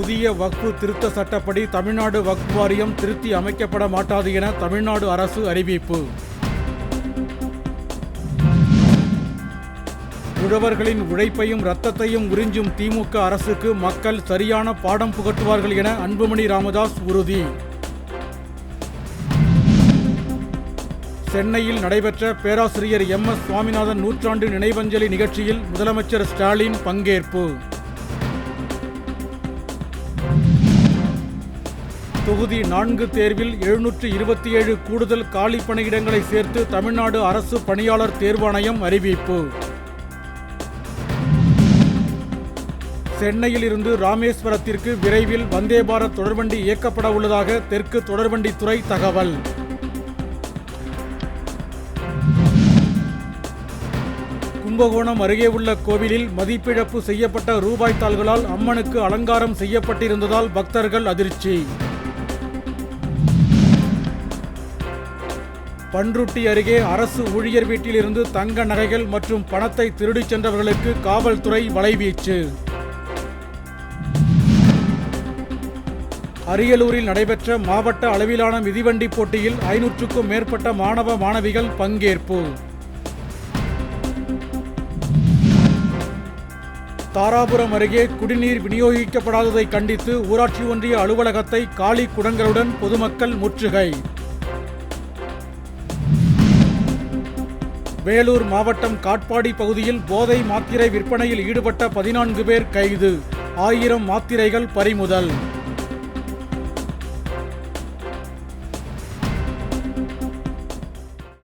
புதிய வக்ஃபு திருத்த சட்டப்படி தமிழ்நாடு வக்ஃப் வாரியம் திருத்தி அமைக்கப்பட மாட்டாது என தமிழ்நாடு அரசு அறிவிப்பு. உழவர்களின் உழைப்பையும் இரத்தத்தையும் உறிஞ்சும் திமுக அரசுக்கு மக்கள் சரியான பாடம் புகட்டுவார்கள் என அன்புமணி ராமதாஸ் உறுதி. சென்னையில் நடைபெற்ற பேராசிரியர் எம் எஸ் சுவாமிநாதன் நூற்றாண்டு நினைவஞ்சலி நிகழ்ச்சியில் முதலமைச்சர் ஸ்டாலின் பங்கேற்பு. தொகுதி நான்கு தேர்வில் எழுநூற்று இருபத்தி ஏழு கூடுதல் காலி பணியிடங்களை சேர்த்து தமிழ்நாடு அரசு பணியாளர் தேர்வாணையம் அறிவிப்பு. சென்னையில் இருந்து ராமேஸ்வரத்திற்கு விரைவில் வந்தே பாரத் தொடர்வண்டி இயக்கப்பட உள்ளதாக தெற்கு தொடர்வண்டித்துறை தகவல். கும்பகோணம் அருகே உள்ள கோவிலில் மதிப்பிழப்பு செய்யப்பட்ட ரூபாய் தாள்களால் அம்மனுக்கு அலங்காரம் செய்யப்பட்டிருந்ததால் பக்தர்கள் அதிர்ச்சி. பன்ருட்டி அருகே அரசு ஊழியர் வீட்டிலிருந்து தங்க நகைகள் மற்றும் பணத்தை திருடிச் சென்றவர்களுக்கு காவல்துறை வலைவீச்சு. அரியலூரில் நடைபெற்ற மாவட்ட அளவிலான மிதிவண்டி போட்டியில் ஐநூற்றுக்கும் மேற்பட்ட மாணவ மாணவிகள் பங்கேற்பு. தாராபுரம் அருகே குடிநீர் விநியோகிக்கப்படாததை கண்டித்து ஊராட்சி ஒன்றிய அலுவலகத்தை காலி குடங்களுடன் பொதுமக்கள் முற்றுகை. வேலூர் மாவட்டம் காட்பாடி பகுதியில் போதை மாத்திரை விற்பனையில் ஈடுபட்ட பதினான்கு பேர் கைது. ஆயிரம் மாத்திரைகள் பறிமுதல்.